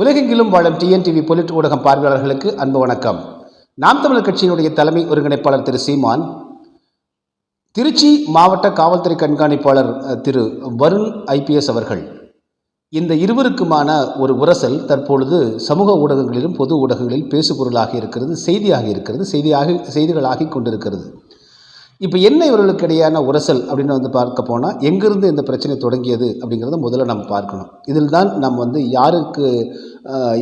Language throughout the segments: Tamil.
உலகெங்கிலும் வாழும் டிஎன்டிவி பொலிட் ஊடகம் பார்வையாளர்களுக்கு அன்பு வணக்கம். நாம் தமிழர் கட்சியினுடைய தலைமை ஒருங்கிணைப்பாளர் திரு சீமான் திருச்சி மாவட்ட காவல்துறை கண்காணிப்பாளர் திரு வருண் ஐபிஎஸ் அவர்கள். இந்த இருவருக்குமான ஒரு உரசல் தற்பொழுது சமூக ஊடகங்களிலும் பொது ஊடகங்களில் பேசுபொருளாக இருக்கிறது செய்தியாக இருக்கிறது செய்தியாக செய்திகளாகி கொண்டிருக்கிறது. இப்போ என்ன இவர்களுக்கு இடையான உரசல் அப்படின்னு வந்து பார்க்க போனால் எங்கிருந்து இந்த பிரச்சனை தொடங்கியது அப்படிங்கிறத முதல்ல நம்ம பார்க்கணும். இதில் தான் நம்ம வந்து யாருக்கு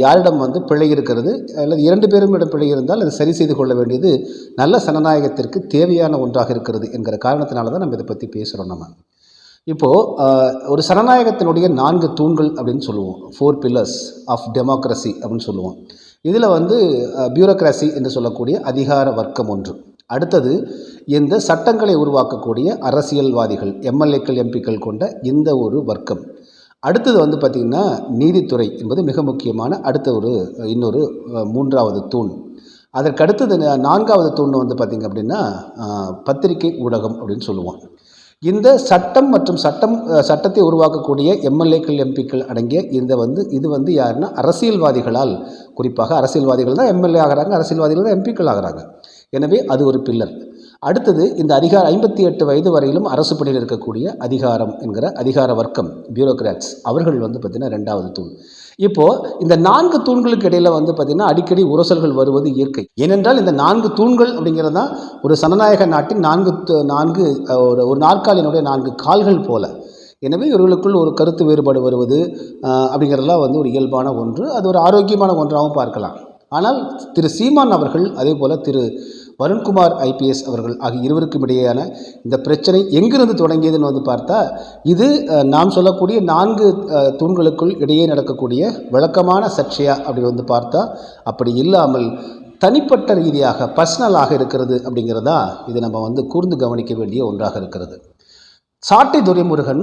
யாரிடம் வந்து பிழை இருக்கிறது அல்லது இரண்டு பேருமிடம் பிழை இருந்தால் அதை சரி செய்து கொள்ள வேண்டியது நல்ல சனநாயகத்திற்கு தேவையான ஒன்றாக இருக்கிறது என்கிற காரணத்தினால தான் நம்ம இதை பற்றி பேசுகிறோம் நம்ம. இப்போது ஒரு சனநாயகத்தினுடைய நான்கு தூண்கள் அப்படின்னு சொல்லுவோம். ஃபோர் பில்லர்ஸ் ஆஃப் டெமோக்ரஸி அப்படின்னு சொல்லுவோம். இதில் வந்து பியூரோக்ராசி என்று சொல்லக்கூடிய அதிகார வர்க்கம் ஒன்று. அடுத்தது இந்த சட்டங்களை உருவாக்கக்கூடிய அரசியல்வாதிகள் எம்எல்ஏக்கள் எம்பிக்கள் கொண்ட இந்த ஒரு வர்க்கம். அடுத்தது வந்து பார்த்திங்கன்னா நீதித்துறை என்பது மிக முக்கியமான அடுத்த ஒரு இன்னொரு மூன்றாவது தூண். அதற்கு அடுத்தது நான்காவது தூண் வந்து பார்த்திங்க அப்படின்னா பத்திரிகை ஊடகம் அப்படின்னு சொல்லுவோம். இந்த சட்டம் மற்றும் சட்டம் சட்டத்தை உருவாக்கக்கூடிய எம்எல்ஏக்கள் எம்பிக்கள் அடங்கிய இந்த வந்து இது வந்து யாருன்னா அரசியல்வாதிகளால் குறிப்பாக அரசியல்வாதிகள் தான் எம்எல்ஏ ஆகிறாங்க அரசியல்வாதிகள் தான் எம்பிக்கள் ஆகிறாங்க. எனவே அது ஒரு பில்லர். அடுத்தது இந்த அதிகார ஐம்பத்தி எட்டு வயது வரையிலும் அரசு பணியில் இருக்கக்கூடிய அதிகாரம் என்கிற அதிகார வர்க்கம் பியூரோக்ராட்ஸ் அவர்கள் வந்து பார்த்திங்கன்னா ரெண்டாவது தூண். இப்போது இந்த நான்கு தூண்களுக்கு இடையில் வந்து பார்த்திங்கன்னா அடிக்கடி உரசல்கள் வருவது இயற்கை. ஏனென்றால் இந்த நான்கு தூண்கள் அப்படிங்கிறது தான் ஒரு சனநாயக நாட்டின் நான்கு நான்கு ஒரு ஒரு நாற்காலியினுடைய நான்கு கால்கள் போல. எனவே இவர்களுக்குள் ஒரு கருத்து வேறுபாடு வருவது அப்படிங்கிறதெல்லாம் வந்து ஒரு இயல்பான ஒன்று. அது ஒரு ஆரோக்கியமான ஒன்றாகவும் பார்க்கலாம். ஆனால் திரு சீமான் அவர்கள் அதே போல் திரு வருண்குமார் ஐபிஎஸ் அவர்கள் ஆகிய இருவருக்கும் இடையேயான இந்த பிரச்சனை எங்கிருந்து தொடங்கியதுன்னு வந்து பார்த்தா இது நாம் சொல்லக்கூடிய நான்கு தூண்களுக்குள் இடையே நடக்கக்கூடிய விளக்கமான சர்ச்சையா அப்படி வந்து பார்த்தா அப்படி இல்லாமல் தனிப்பட்ட ரீதியாக பர்சனலாக இருக்கிறது அப்படிங்கிறதா இது நம்ம வந்து கூர்ந்து கவனிக்க வேண்டிய ஒன்றாக இருக்கிறது. சாட்டி துரைமுருகன்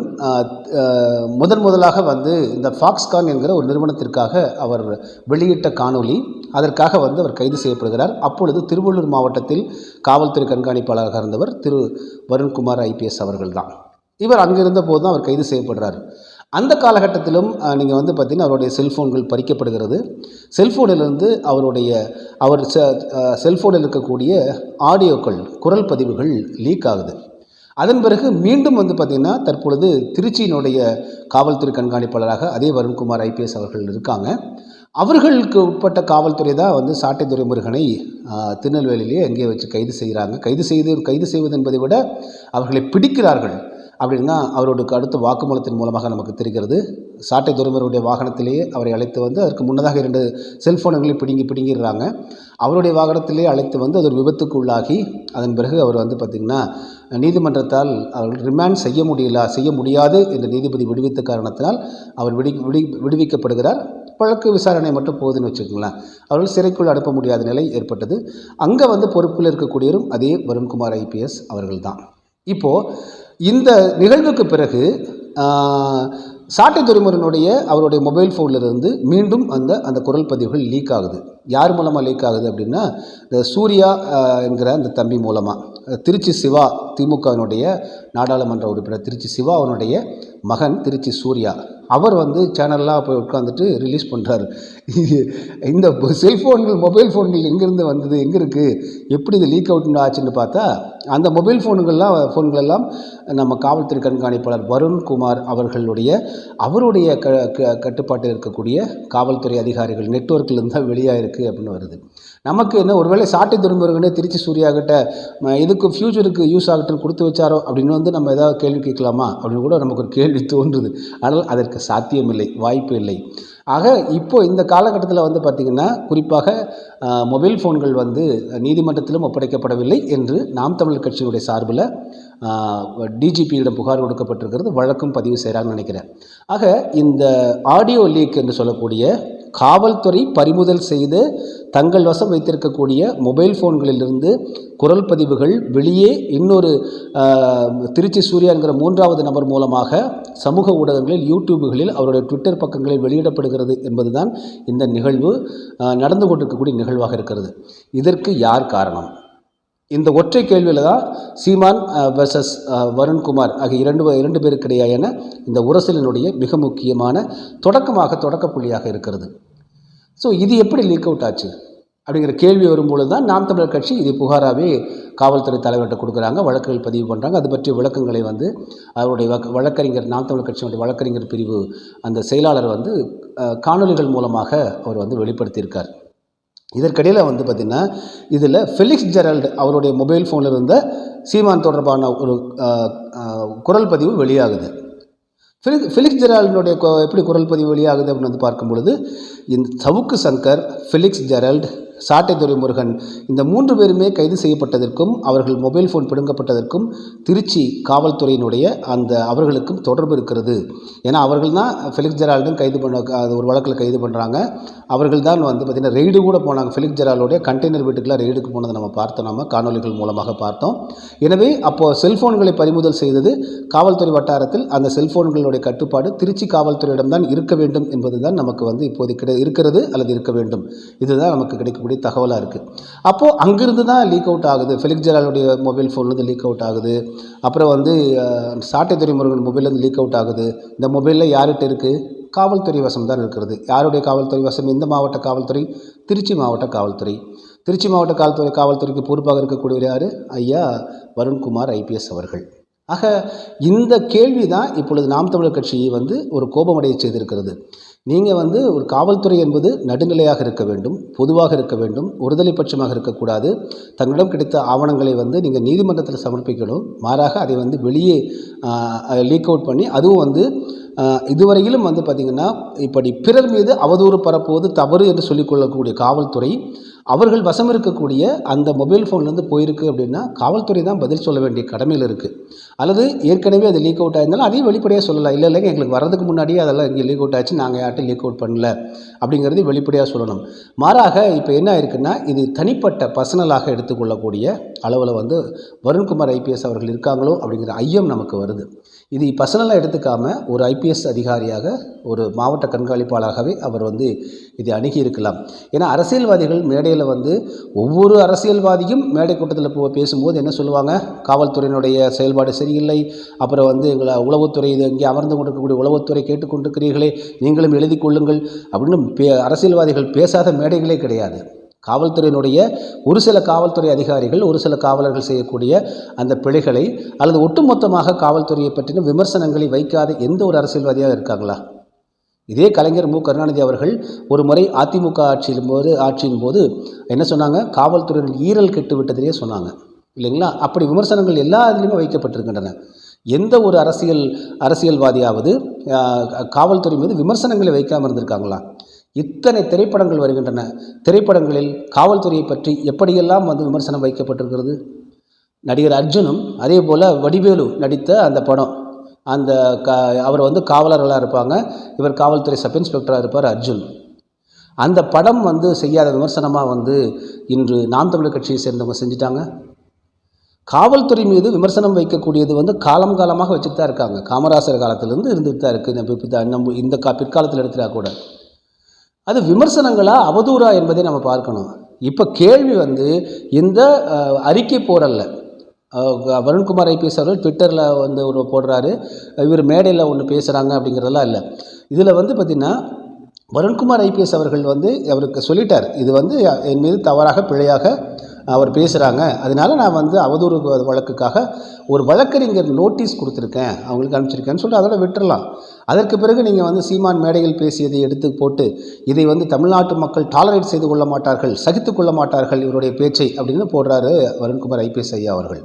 முதன் முதலாக வந்து இந்த ஃபாக்ஸ்கான் என்கிற ஒரு நிறுவனத்திற்காக அவர் வெளியிட்ட காணொளி. அதற்காக வந்து அவர் கைது செய்யப்படுகிறார். அப்பொழுது திருவள்ளூர் மாவட்டத்தில் காவல்துறை கண்காணிப்பாளராக இருந்தவர் திரு வருண்குமார் ஐபிஎஸ் அவர்கள் தான் இவர் அங்கிருந்த போது தான் அவர் கைது செய்யப்படுறார். அந்த காலகட்டத்திலும் நீங்கள் வந்து பார்த்தீங்கன்னா அவருடைய செல்ஃபோன்கள் பறிக்கப்படுகிறது. செல்ஃபோனிலிருந்து அவருடைய அவர் செ செல்ஃபோனில் இருக்கக்கூடிய ஆடியோக்கள் குரல் பதிவுகள் லீக் ஆகுது. அதன் பிறகு மீண்டும் வந்து பார்த்திங்கன்னா தற்பொழுது திருச்சியினுடைய காவல்துறை கண்காணிப்பாளராக அதே வருண்குமார் ஐபிஎஸ் அவர்கள் இருக்காங்க. அவர்களுக்கு உட்பட்ட காவல்துறை தான் வந்து சாட்டை துறைமுருகனை திருநெல்வேலியிலேயே திருநெல்வேலியிலே அங்கே வச்சு கைது செய்கிறாங்க. கைது செய்து கைது செய்வது என்பதை விட அவர்களை பிடிக்கிறார்கள். அப்படின்னா அவரோட அடுத்த வாக்குமூலத்தின் மூலமாக நமக்கு தெரிகிறது. சாட்டை துரைமுருகனுடைய வாகனத்திலேயே அவரை அழைத்து வந்து அதற்கு முன்னதாக இரண்டு செல்ஃபோன்களை பிடுங்கி பிடுங்கிடுறாங்க. அவருடைய வாகனத்திலே அழைத்து வந்து அது ஒரு விபத்துக்கு உள்ளாகி அதன் பிறகு அவர் வந்து பார்த்திங்கன்னா நீதிமன்றத்தால் அவர்கள் ரிமாண்ட் செய்ய முடியல செய்ய முடியாது என்று நீதிபதி விடுவித்த காரணத்தினால் அவர் விடி விடி விடுவிக்கப்படுகிறார். வழக்கு விசாரணை மட்டும் போகுதுன்னு வச்சுக்கோங்களேன். அவர்கள் சிறைக்குள் அனுப்ப முடியாத நிலை ஏற்பட்டது. அங்கே வந்து பொறுப்பில் இருக்கக்கூடியவரும் அதே வருண்குமார் ஐபிஎஸ் அவர்கள் தான் இப்போது இந்த நிகழ்வுக்கு பிறகு சாட்டை துறைமுறையினுடைய அவருடைய மொபைல் ஃபோனில் இருந்து மீண்டும் அந்த அந்த குரல் பதிவுகள் லீக் ஆகுது. யார் மூலமாக லீக் ஆகுது அப்படின்னா இந்த சூர்யா என்கிற அந்த தம்பி மூலமாக திருச்சி சிவா திமுகவினுடைய நாடாளுமன்ற உறுப்பினர் திருச்சி சிவா அவனுடைய மகன் திருச்சி சூர்யா. அவர் வந்து சேனல்லாம் போய் உட்காந்துட்டு ரிலீஸ் பண்ணுறாரு இந்த செல்ஃபோன்கள் மொபைல் ஃபோன்கள் எங்கேருந்து வந்தது எங்கே இருக்குது எப்படி இது லீக் அவுட் ஆச்சுன்னு பார்த்தா அந்த மொபைல் ஃபோனுங்கள்லாம் ஃபோன்களெல்லாம் நம்ம காவல்துறை கண்காணிப்பாளர் வருண்குமார் அவர்களுடைய அவருடைய க க- கட்டுப்பாட்டில் இருக்கக்கூடிய காவல்துறை அதிகாரிகள் நெட்வொர்க்கில் தான் வெளியாக இருக்குது அப்படின்னு வருது. நமக்கு என்ன ஒருவேளை சாட்டை துறைமுருகனே திருச்சி சூர்யா கிட்ட இதுக்கு ஃப்யூச்சருக்கு யூஸ் ஆகட்டும் கொடுத்து வச்சாரோ? அப்படின்னு வந்து நம்ம ஏதாவது கேள்வி கேட்கலாமா? அப்படின்னு கூட நமக்கு ஒரு கேள்வி தோன்றுது. ஆனால் அதற்கு சாத்தியமில்லை வாய்ப்பு இல்லை. ஆக இப்போ இந்த காலகட்டத்தில் வந்து பார்த்திங்கன்னா குறிப்பாக மொபைல் ஃபோன்கள் வந்து நீதிமன்றத்திலும் ஒப்படைக்கப்படவில்லை என்று நாம் தமிழ் கட்சியினுடைய சார்பில் டிஜிபியிடம் புகார் கொடுக்கப்பட்டிருக்கிறது. வழக்கும் பதிவு செய்கிறாங்கன்னு நினைக்கிறேன். ஆக இந்த ஆடியோ லீக் என்று சொல்லக்கூடிய காவல்துறை பறிமுதல் செய்து தங்கள் வசம் வைத்திருக்கக்கூடிய மொபைல் ஃபோன்களிலிருந்து குரல் பதிவுகள் வெளியே இன்னொரு திருச்சி சூர்யா என்கிற மூன்றாவது நபர் மூலமாக சமூக ஊடகங்களில் யூடியூபுகளில் அவருடைய ட்விட்டர் பக்கங்களில் வெளியிடப்படுகிறது என்பதுதான் இந்த நிகழ்வு நடந்து கொண்டிருக்கக்கூடிய நிகழ்வாக இருக்கிறது. இதற்கு யார் காரணம்? இந்த ஒற்றை கேள்வியில் தான் சீமான் வெர்சஸ் வருண்குமார் ஆகிய இரண்டு இரண்டு பேருக்கிடையான இந்த உரசலினுடைய மிக முக்கியமான தொடக்கமாக தொடக்க புள்ளியாக இருக்கிறது. ஸோ இது எப்படி லீக் அவுட் ஆச்சு? அப்படிங்கிற கேள்வி வரும்பொழுது தான் நாம் தமிழர் கட்சி இதை புகாராகவே காவல்துறை தலைவர்கிட்ட கொடுக்குறாங்க வழக்குகள் பதிவு பண்ணுறாங்க அது பற்றிய விளக்கங்களை வந்து அவருடைய வழக்கறிஞர் நாம் தமிழர் கட்சியினுடைய வழக்கறிஞர் பிரிவு அந்த செயலாளர் வந்து காணொலிகள் காணொளிகள் மூலமாக அவர் வந்து வெளிப்படுத்தியிருக்கார். இதற்கிடையில் வந்து பார்த்திங்கன்னா இதில் ஃபெலிக்ஸ் ஜெரல்டு அவருடைய மொபைல் ஃபோனில் இருந்த சீமான் தொடர்பான ஒரு குரல் பதிவு வெளியாகுது. ஃபிலிக் ஃபிலிக்ஸ் ஜெரால்டினுடைய எப்படி குரல் பதிவு வெளியாகுது அப்படின்னு வந்து பார்க்கும் பொழுது இந்த சவுக்கு சங்கர் ஃபிலிக்ஸ் ஜெரல்ட் சாட்டை துரைமுருகன் இந்த மூன்று பேருமே கைது செய்யப்பட்டதற்கும் அவர்கள் மொபைல் ஃபோன் பிடுங்கப்பட்டதற்கும் திருச்சி காவல்துறையினுடைய அந்த அவர்களுக்கும் தொடர்பு இருக்கிறது. ஏன்னா அவர்கள் தான் ஃபிலிக்ஸ் ஜெரால்டும் கைது பண்ண அது ஒரு வழக்கில் கைது பண்ணுறாங்க அவர்கள் தான் வந்து பார்த்திங்கன்னா ரெய்டு கூட போனாங்க. ஃபிலிக்ஸ் ஜெராலுடைய கண்டெய்னர் வீட்டுக்குலாம் ரெய்டுக்கு போனதை நம்ம பார்த்தோம். நம்ம காணொலிகள் மூலமாக பார்த்தோம். எனவே அப்போது செல்ஃபோன்களை பறிமுதல் செய்தது காவல்துறை வட்டாரத்தில் அந்த செல்ஃபோன்களுடைய கட்டுப்பாடு திருச்சி காவல்துறையிடம் தான் இருக்க வேண்டும் என்பது தான் நமக்கு வந்து இப்போது கிடை இருக்கிறது அல்லது இருக்க வேண்டும். இதுதான் நமக்கு கிடைக்கக்கூடிய தகவலாக இருக்குது அப்போது அங்கேருந்து தான் லீக் அவுட் ஆகுது. ஃபெலிக்ஸ் ஜெராலுடைய மொபைல் ஃபோன்லேருந்து லீக் அவுட் ஆகுது. அப்புறம் வந்து சாட்டை துறைமுருகன் மொபைல்லேருந்து லீக் அவுட் ஆகுது. இந்த மொபைலில் யார்கிட்ட இருக்குது காவல்துறை வசம் தான் இருக்கிறது. யாருடைய காவல்துறை வசம்? எந்த மாவட்ட காவல்துறை திருச்சி மாவட்ட காவல்துறை. திருச்சி மாவட்ட காவல்துறை காவல்துறைக்கு பொறுப்பாக இருக்கக்கூடியவர் யார்? ஐயா வருண்குமார் ஐபிஎஸ் அவர்கள். ஆக இந்த கேள்வி தான் இப்பொழுது நாம் தமிழர் கட்சியை வந்து ஒரு கோபமடைய செய்திருக்கிறது. நீங்கள் வந்து ஒரு காவல்துறை என்பது நடுநிலையாக இருக்க வேண்டும் பொதுவாக இருக்க வேண்டும் ஒருதலை பட்சமாக இருக்கக்கூடாது. தங்களிடம் கிடைத்த ஆவணங்களை வந்து நீங்கள் நீதிமன்றத்தில் சமர்ப்பிக்கணும். மாறாக அதை வந்து வெளியே லீக் அவுட் பண்ணி அதுவும் வந்து இதுவரையிலும் வந்து பார்த்திங்கன்னா இப்படி பிறர் மீது அவதூறு பரப்புவது தவறு என்று சொல்லிக்கொள்ளக்கூடிய காவல்துறை அவர்கள் வசம் இருக்கக்கூடிய அந்த மொபைல் ஃபோன்லேருந்து போயிருக்கு அப்படின்னா காவல்துறை தான் பதில் சொல்ல வேண்டிய கடமையில் இருக்குது அல்லது ஏற்கனவே அது லீக் அவுட் ஆயிருந்தாலும் அதையும் வெளிப்படையாக சொல்லலாம். இல்லை இல்லைங்க எங்களுக்கு வர்றதுக்கு முன்னாடியே அதெல்லாம் இங்கே லீக் அவுட் ஆச்சு நாங்கள் யார்ட்டும் லீக் அவுட் பண்ணல அப்படிங்கிறது வெளிப்படையாக சொல்லணும். மாறாக இப்போ என்ன ஆயிருக்குன்னா இது தனிப்பட்ட பர்சனலாக எடுத்துக்கொள்ளக்கூடிய அளவில் வந்து வருண்குமார் ஐபிஎஸ் அவர்கள் இருக்காங்களோ அப்படிங்கிற ஐயம் நமக்கு வருது. இது பர்சனலாக எடுத்துக்காம ஒரு ஐபிஎஸ் அதிகாரியாக ஒரு மாவட்ட கண்காணிப்பாளராகவே அவர் வந்து இதை அணுகி இருக்கலாம். ஏன்னா அரசியல்வாதிகள் மேடையில் வந்து ஒவ்வொரு அரசியல்வாதியும் மேடை கூட்டத்தில் போ பேசும்போது என்ன சொல்லுவாங்க? காவல்துறையினுடைய செயல்பாடு சரியில்லை. அப்புறம் வந்து எங்களை உளவுத்துறை இது இங்கே அமர்ந்து கொண்டிருக்கக்கூடிய உளவுத்துறை கேட்டுக்கொண்டிருக்கிறீர்களே நீங்களும் எழுதி கொள்ளுங்கள் அப்படின்னு பே அரசியல்வாதிகள் பேசாத மேடைகளே கிடையாது. காவல்துறையினுடைய ஒரு சில காவல்துறை அதிகாரிகள் ஒரு சில காவலர்கள் செய்யக்கூடிய அந்த பிழைகளை அல்லது ஒட்டுமொத்தமாக காவல்துறையை பற்றின விமர்சனங்களை வைக்காத எந்த ஒரு அரசியல்வாதியாக இருக்காங்களா? இதே கலைஞர் மு. கருணாநிதி அவர்கள் ஒரு முறை அதிமுக ஆட்சியின் போது ஆட்சியின் போது என்ன சொன்னாங்க? காவல்துறையின் ஈரல் கெட்டு விட்டதிலேயே சொன்னாங்க. இல்லைங்களா? அப்படி விமர்சனங்கள் எல்லா இதுலேயுமே வைக்கப்பட்டிருக்கின்றன. எந்த ஒரு அரசியல் அரசியல்வாதியாவது காவல்துறை மீது விமர்சனங்களை வைக்காமல் இருந்திருக்காங்களா? இத்தனை திரைப்படங்கள் வருகின்றன. திரைப்படங்களில் காவல்துறையை பற்றி எப்படியெல்லாம் வந்து விமர்சனம் வைக்கப்பட்டிருக்கிறது? நடிகர் அர்ஜுனும் அதே போல் வடிவேலு நடித்த அந்த படம். அந்த க அவர் வந்து காவலர்களாக இருப்பாங்க. இவர் காவல்துறை சப் இன்ஸ்பெக்டராக இருப்பார் அர்ஜுன். அந்த படம் வந்து செய்யாத விமர்சனமாக வந்து இன்று நாம் தமிழர் கட்சியை சேர்ந்தவங்க செஞ்சுட்டாங்க. காவல்துறை மீது விமர்சனம் வைக்கக்கூடியது வந்து காலம் காலமாக வச்சுட்டு தான் இருக்காங்க. காமராசர் காலத்திலேருந்து இருந்துட்டு தான் இருக்குது நம்ம இந்த கா பிற்காலத்தில் எடுத்துட்டா கூட. அது விமர்சனங்களா அவதூறா என்பதை நம்ம பார்க்கணும். இப்போ கேள்வி வந்து இந்த அறிக்கை போரல்ல வருண்குமார் ஐபிஎஸ் அவர்கள் ட்விட்டரில் வந்து ஒரு போடுறாரு. இவர் மேடையில் ஒன்று பேசுகிறாங்க அப்படிங்கிறதெல்லாம் இல்லை. இதில் வந்து பார்த்திங்கன்னா வருண்குமார் ஐபிஎஸ் அவர்கள் வந்து அவருக்கு சொல்லிட்டார். இது வந்து என் மீது தவறாக பிழையாக அவர் பேசுகிறாங்க அதனால நான் வந்து அவதூறு வழக்குக்காக ஒரு வழக்கறிஞர் நோட்டீஸ் கொடுத்துருக்கேன். அவங்களுக்கு அனுப்பிச்சிருக்கேன்னு சொல்லிட்டு அதோட விட்டுறலாம். அதற்கு பிறகு நீங்கள் வந்து சீமான் மேடையில் பேசியதை எடுத்து போட்டு இதை வந்து தமிழ்நாட்டு மக்கள் டாலரேட் செய்து கொள்ள மாட்டார்கள் சகித்து கொள்ள மாட்டார்கள் இவருடைய பேச்சை அப்படின்னு போடுறாரு வருண்குமார் ஐபிஎஸ் ஐயா அவர்கள்.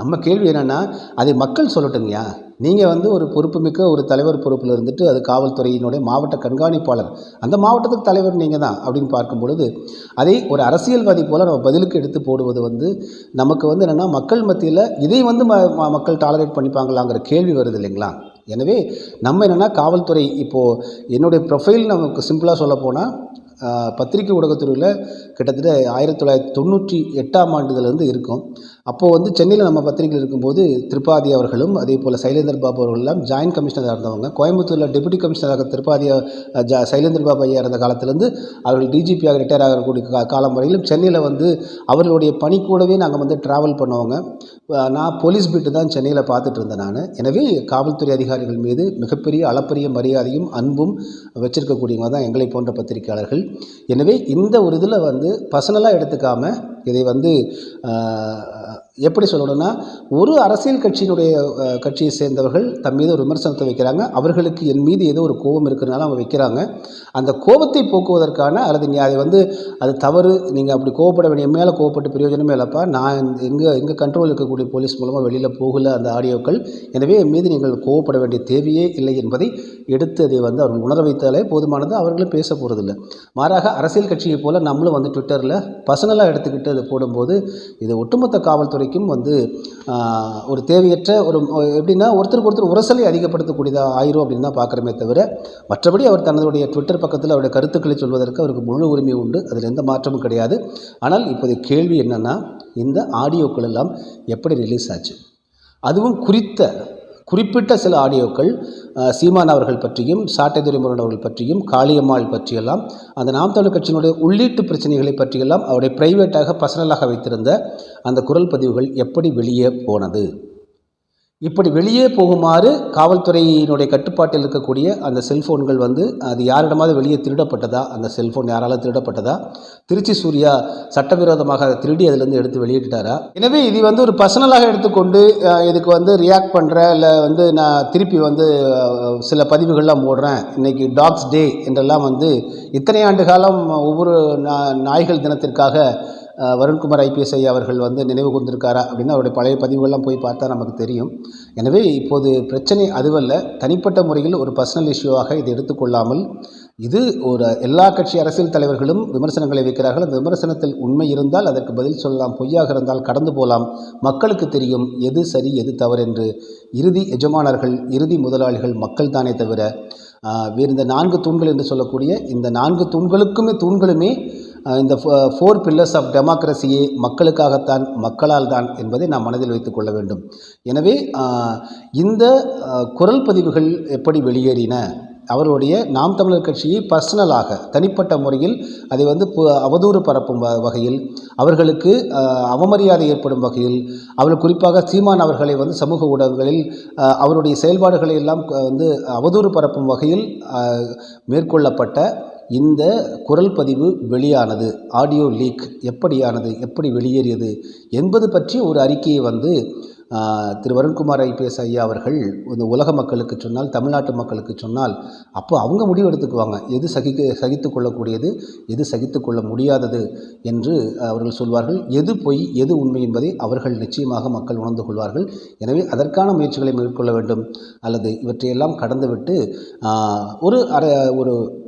நம்ம கேள்வி என்னென்னா அதை மக்கள் சொல்லட்டுங்கய்யா. நீங்கள் வந்து ஒரு பொறுப்புமிக்க ஒரு தலைவர் பொறுப்பில் இருந்துட்டு அது காவல்துறையினுடைய மாவட்ட கண்காணிப்பாளர். அந்த மாவட்டத்துக்கு தலைவர் நீங்கள் தான் அப்படின்னு பார்க்கும் பொழுது அதை ஒரு அரசியல்வாதி போல் நம்ம பதிலுக்கு எடுத்து போடுவது வந்து நமக்கு வந்து என்னென்னா மக்கள் மத்தியில் இதை வந்து ம ம- மக்கள் டாலரேட் பண்ணிப்பாங்களாங்கிற கேள்வி வருது இல்லைங்களா? எனவே நம்ம என்னென்னா காவல்துறை இப்போது என்னுடைய ப்ரொஃபைல் நமக்கு சிம்பிளாக சொல்ல போனால் பத்திரிகை ஊடகத்துறையில் கிட்டத்தட்ட ஆயிரத்தி தொள்ளாயிரத்தி தொண்ணூற்றி எட்டாம் ஆண்டுலேருந்து இருக்கும். அப்போது வந்து சென்னையில் நம்ம பத்திரிகையில் இருக்கும்போது திரிபாதி அவர்களும் அதே போல் சைலேந்தர் பாபு அவர்களெல்லாம் ஜாயின்ட் கமிஷனராக இருந்தவங்க. கோயம்புத்தூரில் டெபுட்டி கமிஷனராக திரிபாதி ஜா சைலேந்தர் பாபு ஐயா இருந்த காலத்திலேருந்து அவர்கள் டிஜிபியாக ரிட்டையர் ஆகக்கூடிய கா- காலம் வரையிலும் சென்னையில் வந்து அவர்களுடைய பணி கூடவே நாங்கள் வந்து ட்ராவல் பண்ணுவோங்க. நான் போலீஸ் பீட்டு தான் சென்னையில் பார்த்துட்டு இருந்தேன் நான். எனவே காவல்துறை அதிகாரிகள் மீது மிகப்பெரிய அளப்பரிய மரியாதையும் அன்பும் வச்சிருக்கக்கூடியவங்க தான் எங்களை போன்ற பத்திரிகையாளர்கள். எனவே இந்த ஒரு இதில் வந்து பர்சனலாக எடுத்துக்காமல் இதை வந்து எப்படி சொல்லணும்னா ஒரு அரசியல் கட்சியினுடைய கட்சியை சேர்ந்தவர்கள் தம் மீது ஒரு விமர்சனத்தை வைக்கிறாங்க. அவர்களுக்கு என் மீது ஏதோ ஒரு கோபம் இருக்கிறனால அவங்க வைக்கிறாங்க. அந்த கோபத்தை போக்குவதற்கான அல்லது நீ அதை வந்து அது தவறு நீங்கள் அப்படி கோவப்பட வேண்டிய மேலே கோவப்பட்டு பிரயோஜனமே இல்லைப்பா. நான் எங்கள் எங்கள் கண்ட்ரோல் இருக்கக்கூடிய போலீஸ் மூலமாக வெளியில் போகல அந்த ஆடியோக்கள். எனவே என் மீது நீங்கள் கோவப்பட வேண்டிய தேவையே இல்லை என்பதை எடுத்து அதை வந்து அவர்கள் உணர வைத்தாலே போதுமானது. அவர்களும் பேச போகிறதில்ல மாறாக அரசியல் கட்சியை போல் நம்மளும் வந்து ட்விட்டரில் பர்சனலாக எடுத்துக்கிட்டு அதை போடும்போது இது ஒட்டுமொத்த காவல்துறை வரைக்கும் வந்து ஒரு தேவையற்ற ஒரு எப்படின்னா ஒருத்தருக்கு ஒருத்தர் உரசலை அதிகப்படுத்தக்கூடியதாக ஆயிரும் அப்படின்னு தான் பார்க்குறமே தவிர மற்றபடி அவர் தன்னுடைய ட்விட்டர் பக்கத்தில் அவருடைய கருத்துக்களை சொல்வதற்கு அவருக்கு முழு உரிமை உண்டு. அதில் எந்த மாற்றமும் கிடையாது. ஆனால் இப்போதைய கேள்வி என்னென்னா இந்த ஆடியோக்கள் எல்லாம் எப்படி ரிலீஸ் ஆச்சு? அதுவும் குறித்த குறிப்பிட்ட சில ஆடியோக்கள் சீமான் அவர்கள் பற்றியும் சாட்டை துரைமுருகன் அவர்கள் பற்றியும் காளியம்மாள் பற்றியெல்லாம் அந்த நாம் தமிழ் கட்சியினுடைய உள்ளீட்டு பிரச்சனைகளை பற்றியெல்லாம் அவருடைய பிரைவேட்டாக பர்சனலாக வைத்திருந்த அந்த குரல் பதிவுகள் எப்படி வெளியே போனது? இப்படி வெளியே போகுமாறு காவல்துறையினுடைய கட்டுப்பாட்டில் இருக்கக்கூடிய அந்த செல்ஃபோன்கள் வந்து அது யாரிடமாவது வெளியே திருடப்பட்டதா? அந்த செல்ஃபோன் யாரால திருடப்பட்டதா? திருச்சி சூர்யா சட்டவிரோதமாக திருடி அதிலிருந்து எடுத்து வெளியிட்டாரா எனவே இது வந்து ஒரு பர்சனலாக எடுத்துக்கொண்டு இதுக்கு வந்து ரியாக்ட் பண்ணுறேன் இல்லை வந்து நான் திருப்பி வந்து சில பதிவுகள்லாம் போடுறேன். இன்னைக்கு டாக்ஸ் டே என்றெல்லாம் வந்து இத்தனை ஆண்டு காலம் ஒவ்வொரு நா- நாய்கள் தினத்திற்காக வருண்குமார் ஐபிஎஸ் ஐயா அவர்கள் வந்து நினைவு கூர்ந்திருக்காரா அப்படின்னு அவருடைய பழைய பதிவுகள்லாம் போய் பார்த்தா நமக்கு தெரியும். எனவே இப்போது பிரச்சனை அதுவல்ல. தனிப்பட்ட முறையில் ஒரு பர்சனல் இஷ்யூவாக இதை எடுத்துக்கொள்ளாமல் இது ஒரு எல்லா கட்சி அரசியல் தலைவர்களும் விமர்சனங்களை வைக்கிறார்கள். அந்த விமர்சனத்தில் உண்மை இருந்தால் அதற்கு பதில் சொல்லலாம். பொய்யாக இருந்தால் கடந்து போகலாம் மக்களுக்கு தெரியும் எது சரி எது தவறு என்று. இறுதி எஜமானர்கள் இறுதி முதலாளிகள் மக்கள் தானே தவிர வேறு இந்த நான்கு தூண்கள் என்று சொல்லக்கூடிய இந்த நான்கு தூண்களுக்குமே தூண்களுமே இந்த ஃபோர் பில்லர்ஸ் ஆஃப் டெமோக்ரஸியே மக்களுக்காகத்தான் மக்களால் தான் என்பதை நாம் மனதில் வைத்துக் கொள்ள வேண்டும். எனவே இந்த குரல் பதிவுகள் எப்படி வெளியேறின? அவருடைய நாம் தமிழர் கட்சியை பர்சனலாக தனிப்பட்ட முறையில் அதை வந்து பு- அவதூறு பரப்பும் வ- வகையில் அவர்களுக்கு அவமரியாதை ஏற்படும் வகையில் அவர்கள் குறிப்பாக சீமான் அவர்களை வந்து சமூக ஊடகங்களில் அவருடைய செயல்பாடுகளை எல்லாம் வந்து அவதூறு பரப்பும் வகையில் மேற்கொள்ளப்பட்ட இந்த குரல் பதிவு வெளியானது ஆடியோ லீக் எப்படியானது எப்படி வெளியேறியது என்பது பற்றி ஒரு அறிக்கையை வந்து திரு வருண்குமார் ஐபிஎஸ் ஐயா அவர்கள் இந்த உலக மக்களுக்கு சொன்னால் தமிழ்நாட்டு மக்களுக்கு சொன்னால் அப்போ அவங்க முடிவு எடுத்துக்குவாங்க. எது சகிக்க சகித்து கொள்ளக்கூடியது எது சகித்து கொள்ள முடியாதது என்று அவர்கள் சொல்வார்கள். எது பொய் எது உண்மை என்பதை அவர்கள் நிச்சயமாக மக்கள் உணர்ந்து கொள்வார்கள். எனவே அதற்கான முயற்சிகளை மேற்கொள்ள வேண்டும். அல்லது இவற்றையெல்லாம் கடந்துவிட்டு ஒரு அரை ஒரு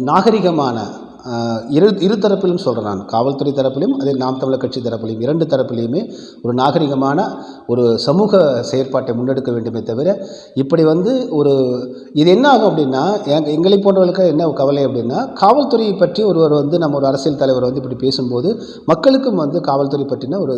நாகரிகமான இரு இரு தரப்பிலும் சொல்கிறேன் நான் காவல்துறை தரப்பிலும் அதே நாம் தமிழர் கட்சி தரப்பிலையும் இரண்டு தரப்பிலையுமே ஒரு நாகரிகமான ஒரு சமூக செயற்பாட்டை முன்னெடுக்க வேண்டுமே தவிர இப்படி வந்து ஒரு இது என்ன ஆகும் அப்படின்னா எங்களை போன்றவர்களுக்கு என்ன கவலை அப்படின்னா காவல்துறையை பற்றி ஒருவர் வந்து நம்ம ஒரு அரசியல் தலைவர் வந்து இப்படி பேசும்போது மக்களுக்கும் வந்து காவல்துறை பற்றின ஒரு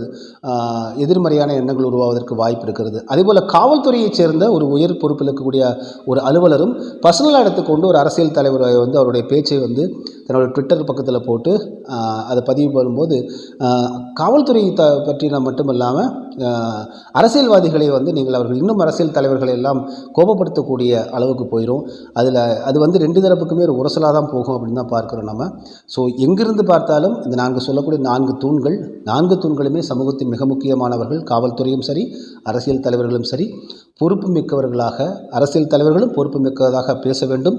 எதிர்மறையான எண்ணங்கள் உருவாவதற்கு வாய்ப்பு இருக்கிறது. அதேபோல் காவல்துறையைச் சேர்ந்த ஒரு உயர் பொறுப்பில் இருக்கக்கூடிய ஒரு அலுவலரும் பர்சனலாக எடுத்துக்கொண்டு ஒரு அரசியல் தலைவரை வந்து அவருடைய பேச்சை வந்து தன்னோட ட்விட்டர் பக்கத்தில் போட்டு அதை பதிவு பண்ணும்போது காவல்துறை த பற்றின மட்டும் இல்லாமல் அரசியல்வாதிகளை வந்து நீங்கள் அவர்கள் இன்னும் அரசியல் தலைவர்களை எல்லாம் கோபப்படுத்தக்கூடிய அளவுக்கு போயிடும் அதில் அது வந்து ரெண்டு தரப்புக்குமே ஒரு உரசலாக தான் போகும் அப்படின்னு தான் பார்க்குறோம் நம்ம. ஸோ எங்கிருந்து பார்த்தாலும் இந்த நான்கு சொல்லக்கூடிய நான்கு தூண்கள் நான்கு தூண்களுமே சமூகத்தின் மிக முக்கியமானவர்கள். காவல்துறையும் சரி அரசியல் தலைவர்களும் சரி பொறுப்பு மிக்கவர்களாக அரசியல் தலைவர்களும் பொறுப்பு மிக்கதாக பேச வேண்டும்.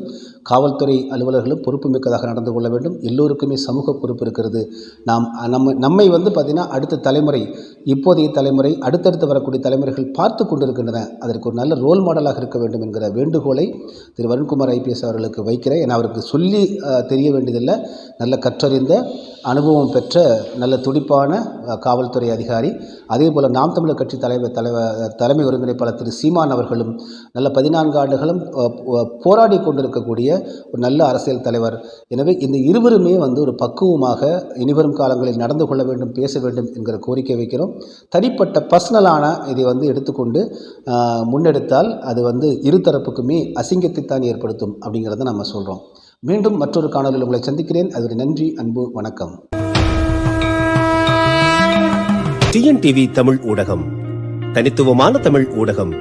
காவல்துறை அலுவலர்களும் பொறுப்பு மிக்கதாக நடந்து கொள்ள வேண்டும். எல்லோருக்குமே சமூக பொறுப்பு இருக்கிறது. நாம் நம்ம நம்மை வந்து பார்த்திங்கன்னா அடுத்த தலைமுறை இப்போதைய தலைமுறை தலைமுறை அடுத்தடுத்து வரக்கூடிய தலைமுறைகள் பார்த்து கொண்டிருக்கின்றன. அதற்கு ஒரு நல்ல ரோல் மாடலாக இருக்க வேண்டும் என்கிற வேண்டுகோளை திரு வருண்குமார் ஐபிஎஸ் அவர்களுக்கு வைக்கிறேன். ஏன்னா அவருக்கு சொல்லி தெரிய வேண்டியதில்லை. நல்ல கற்றறிந்த அனுபவம் பெற்ற நல்ல துடிப்பான காவல்துறை அதிகாரி. அதே போல் நாம் தமிழர் கட்சி தலைவர் தலைவர் தலைமை ஒருங்கிணைப்பாளர் திரு சீமான் அவர்களும் நல்ல பதினான்கு ஆண்டுகளும் போராடி கொண்டிருக்கக்கூடிய ஒரு நல்ல அரசியல் தலைவர். எனவே இந்த இருவருமே வந்து ஒரு பக்குவமாக இனிவரும் காலங்களில் நடந்து கொள்ள வேண்டும் பேச வேண்டும் என்கிற கோரிக்கை வைக்கிறோம். தனிப்பட்ட பர்சனலான இதை வந்து எடுத்துக்கொண்டு முன்னெடுத்தால் அது வந்து இருதரப்புக்குமே அசிங்கத்தை தான் ஏற்படுத்தும் அப்படிங்கிறத நம்ம சொல்கிறோம் மீண்டும் மற்றொரு காணொலியில் உங்களை சந்திக்கிறேன். அதற்கு நன்றி அன்பு வணக்கம். டிஎன்டிவி தமிழ் ஊடகம். தனித்துவமான தமிழ் ஊடகம்.